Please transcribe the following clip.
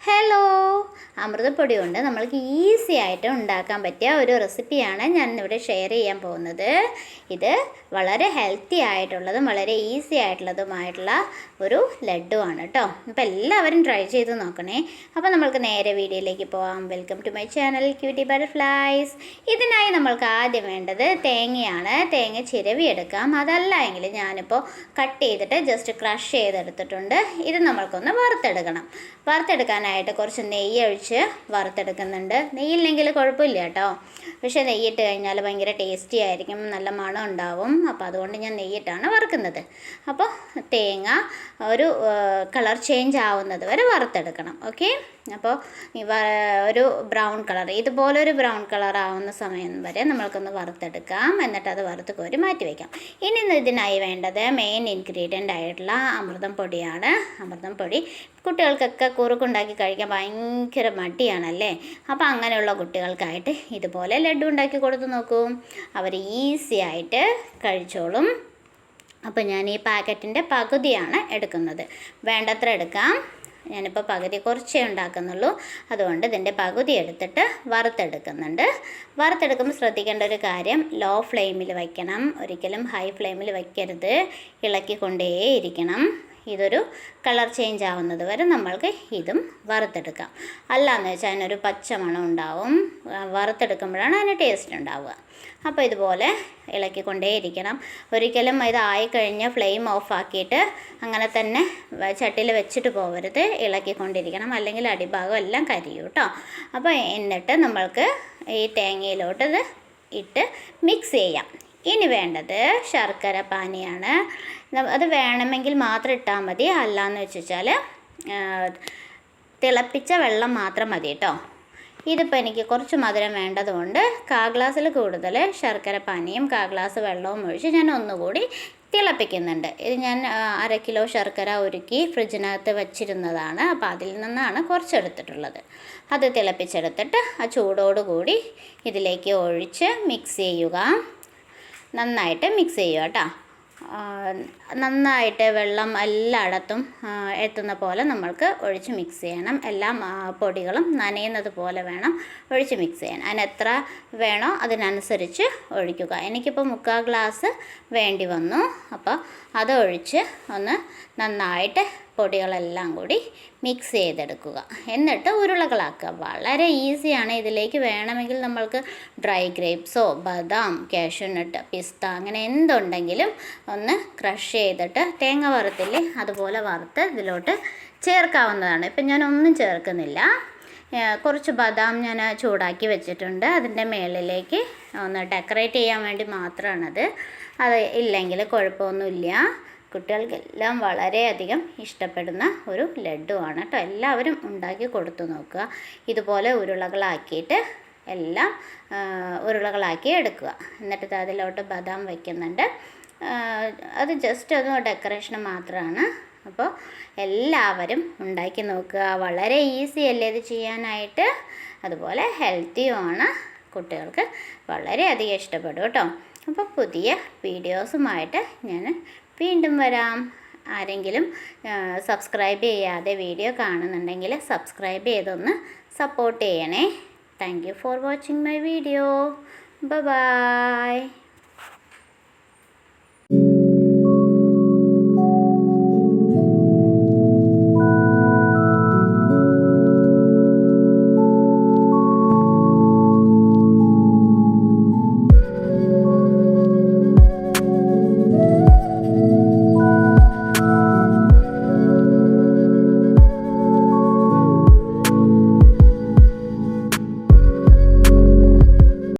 Hello അമൃതപ്പൊടി കൊണ്ട് നമ്മൾക്ക് easy ആയിട്ട് ഉണ്ടാക്കാൻ പറ്റിയ ഒരു റെസിപ്പിയാണ് ഞാൻ ഇവിടെ ഷെയർ ചെയ്യാൻ പോകുന്നത്. ഇത് വളരെ ഹെൽത്തി ആയിട്ടുള്ളതും വളരെ ഈസി ആയിട്ടുള്ളതുമായിട്ടുള്ള ഒരു ലഡുവാണ് കേട്ടോ അപ്പോൾ എല്ലാവരും ട്രൈ ചെയ്ത് നോക്കണേ. അപ്പോൾ നമ്മൾക്ക് നേരെ വീഡിയോയിലേക്ക് പോകാം welcome to my channel cutie butterflies ഇതിനായി നമ്മൾക്ക് ആദ്യം വേണ്ടത് തേങ്ങയാണ്. തേങ്ങ ചിരവി എടുക്കാം അതല്ല എങ്കിൽ ഞാനിപ്പോൾ കട്ട് ചെയ്തിട്ട് ജസ്റ്റ് ക്രഷ് ചെയ്തെടുത്തിട്ടുണ്ട്. ഇത് നമ്മൾക്കൊന്ന് വറുത്തെടുക്കണം. വറുത്തെടുക്കാനായിട്ട് കുറച്ച് നെയ്യ് ഒഴിച്ച് വറുത്തെടുക്കുന്നുണ്ട്. നെയ്യില്ലെങ്കിൽ കുഴപ്പമില്ല കേട്ടോ. പക്ഷേ നെയ്യിട്ട് കഴിഞ്ഞാൽ ഭയങ്കര ടേസ്റ്റി ആയിരിക്കും. നല്ല മണം ഉണ്ടാവും. അപ്പോൾ അതുകൊണ്ട് ഞാൻ നെയ്യിട്ടാണ് വറുക്കുന്നത്. അപ്പോൾ തേങ്ങ ഒരു കളർ ചേഞ്ച് ആവുന്നത് വരെ വറുത്തെടുക്കണം. ഓക്കെ? അപ്പോൾ ഒരു ബ്രൗൺ കളർ ഇതുപോലെ ഒരു ബ്രൗൺ കളർ ആവുന്ന സമയം വരെ നമ്മൾക്കൊന്ന് വറുത്തെടുക്കാം. എന്നിട്ട് അത് വറുത്ത് കോരി മാറ്റി വയ്ക്കാം ഇനി ഇതിനായി വേണ്ടത് മെയിൻ ഇൻഗ്രീഡിയന്റ് ആയിട്ടുള്ള അമൃതം പൊടിയാണ്. അമൃതം പൊടി കുട്ടികൾക്കൊക്കെ കുറുക്കുണ്ടാക്കി കഴിക്കാൻ ഭയങ്കര മടിയാണല്ലേ? അപ്പോൾ അങ്ങനെയുള്ള കുട്ടികൾക്കായിട്ട് ഇതുപോലെ ലഡു ഉണ്ടാക്കി കൊടുത്ത് നോക്കൂ. അവർ ഈസി ആയിട്ട് കഴിച്ചോളും. അപ്പോൾ ഞാൻ ഈ പാക്കറ്റിന്റെ പകുതിയാണ് എടുക്കുന്നത്. വേണ്ടത്ര എടുക്കാം. ഞാനിപ്പോൾ പകുതി കുറച്ചേ ഉണ്ടാക്കുന്നുള്ളൂ. അതുകൊണ്ട് ഇതിന്റെ പകുതി എടുത്തിട്ട് വറുത്തെടുക്കുന്നുണ്ട്. വറുത്തെടുക്കുമ്പോൾ ശ്രദ്ധിക്കേണ്ട ഒരു കാര്യം ലോ ഫ്ലെയിമിൽ വയ്ക്കണം. ഒരിക്കലും ഹൈ ഫ്ലെയിമിൽ വയ്ക്കരുത്. ഇളക്കിക്കൊണ്ടേയിരിക്കണം. ഇതൊരു കളർ ചേഞ്ച് ആവുന്നത് വരെ നമ്മൾക്ക് ഇതും വറുത്തെടുക്കാം. അല്ലാന്ന് വെച്ചാൽ അതിനൊരു പച്ച മണം ഉണ്ടാവും വറുത്തെടുക്കുമ്പോഴാണ് അതിന് ടേസ്റ്റ് ഉണ്ടാവുക. അപ്പോൾ ഇതുപോലെ ഇളക്കിക്കൊണ്ടേയിരിക്കണം. ഒരിക്കലും ഇത് ആയിക്കഴിഞ്ഞ് ഫ്ലെയിം ഓഫ് ആക്കിയിട്ട് അങ്ങനെ തന്നെ ചട്ടിയിൽ വെച്ചിട്ട് പോകരുത് ഇളക്കിക്കൊണ്ടിരിക്കണം. അല്ലെങ്കിൽ അടിഭാഗം എല്ലാം കരിയും കേട്ടോ അപ്പോൾ എന്നിട്ട് നമ്മൾക്ക് ഈ തേങ്ങയിലോട്ട് ഇട്ട് മിക്സ് ചെയ്യാം. ഇനി വേണ്ടത് ശർക്കര പാനിയാണ്. അത് വേണമെങ്കിൽ മാത്രം ഇട്ടാൽ മതി. അല്ലാന്ന് വെച്ചാൽ തിളപ്പിച്ച വെള്ളം മാത്രം മതി കേട്ടോ ഇതിപ്പോൾ എനിക്ക് കുറച്ച് മധുരം വേണ്ടതുകൊണ്ട് കാ ഗ്ലാസ്സിൽ കൂടുതൽ ശർക്കര പാനിയും കാ ഗ്ലാസ് വെള്ളവും ഒഴിച്ച് ഞാൻ ഒന്നുകൂടി തിളപ്പിക്കുന്നുണ്ട്. ഇത് ഞാൻ അര കിലോ ശർക്കര ഒരുക്കി ഫ്രിഡ്ജിനകത്ത് വെച്ചിരുന്നതാണ്. അപ്പോൾ അതിൽ നിന്നാണ് കുറച്ചെടുത്തിട്ടുള്ളത് അത് തിളപ്പിച്ചെടുത്തിട്ട് ആ ചൂടോടുകൂടി ഇതിലേക്ക് ഒഴിച്ച് മിക്സ് ചെയ്യുക. നന്നായിട്ട് മിക്സ് ചെയ്യുക കേട്ടോ. നന്നായിട്ട് വെള്ളം എല്ലായിടത്തും എത്തുന്ന പോലെ നമ്മൾക്ക് ഒഴിച്ച് മിക്സ് ചെയ്യണം. എല്ലാ പൊടികളും നനയുന്നത് പോലെ വേണം ഒഴിച്ച് മിക്സ് ചെയ്യാൻ. അതിന് എത്ര വേണോ അതിനനുസരിച്ച് ഒഴിക്കുക. എനിക്കിപ്പോൾ മുക്കാൽ ഗ്ലാസ് വേണ്ടി വന്നു. അപ്പോൾ അത് ഒഴിച്ച് ഒന്ന് നന്നായിട്ട് പൊടികളെല്ലാം കൂടി മിക്സ് ചെയ്തെടുക്കുക. എന്നിട്ട് ഉരുളകളാക്കുക. വളരെ ഈസിയാണ് ഇതിലേക്ക് വേണമെങ്കിൽ നമ്മൾക്ക് ഡ്രൈ ഗ്രേപ്സോ ബദാം കാഷ്യൂനട്ട് പിസ്ത അങ്ങനെ എന്തുണ്ടെങ്കിലും ഒന്ന് ക്രഷ് ചെയ്തിട്ട് തേങ്ങ വറുത്തില്ലേ അതുപോലെ വറുത്ത് ഇതിലോട്ട് ചേർക്കാവുന്നതാണ്. ഇപ്പം ഞാൻ ഒന്നും ചേർക്കുന്നില്ല കുറച്ച് ബദാം ഞാൻ ചൂടാക്കി വെച്ചിട്ടുണ്ട്. അതിന്റെ മേളിലേക്ക് ഒന്ന് ഡെക്കറേറ്റ് ചെയ്യാൻ വേണ്ടി മാത്രമാണത് അത് ഇല്ലെങ്കിൽ കുഴപ്പമൊന്നുമില്ല. കുട്ടികൾക്കെല്ലാം വളരെയധികം ഇഷ്ടപ്പെടുന്ന ഒരു ലഡുവാണ് കേട്ടോ. എല്ലാവരും ഉണ്ടാക്കി കൊടുത്തു നോക്കുക. ഇതുപോലെ ഉരുളകളാക്കിയിട്ട് എല്ലാം ഉരുളകളാക്കി എടുക്കുക. എന്നിട്ട് അതിലോട്ട് ബദാം വയ്ക്കുന്നുണ്ട്. അത് ജസ്റ്റ് ഒന്ന് ഡെക്കറേഷൻ മാത്രമാണ് അപ്പോൾ എല്ലാവരും ഉണ്ടാക്കി നോക്കുക. വളരെ ഈസി അല്ലേ ഇത് ചെയ്യാനായിട്ട്? അതുപോലെ ഹെൽത്തിയുമാണ് കുട്ടികൾക്ക് വളരെയധികം ഇഷ്ടപ്പെടും കേട്ടോ. അപ്പോൾ പുതിയ വീഡിയോസുമായിട്ട് ഞാൻ വീണ്ടും വരാം. ആരെങ്കിലും സബ്സ്ക്രൈബ് ചെയ്യാതെ വീഡിയോ കാണുന്നുണ്ടെങ്കിൽ സബ്സ്ക്രൈബ് ചെയ്തൊന്ന് സപ്പോർട്ട് ചെയ്യണേ. Thank you for watching my video bye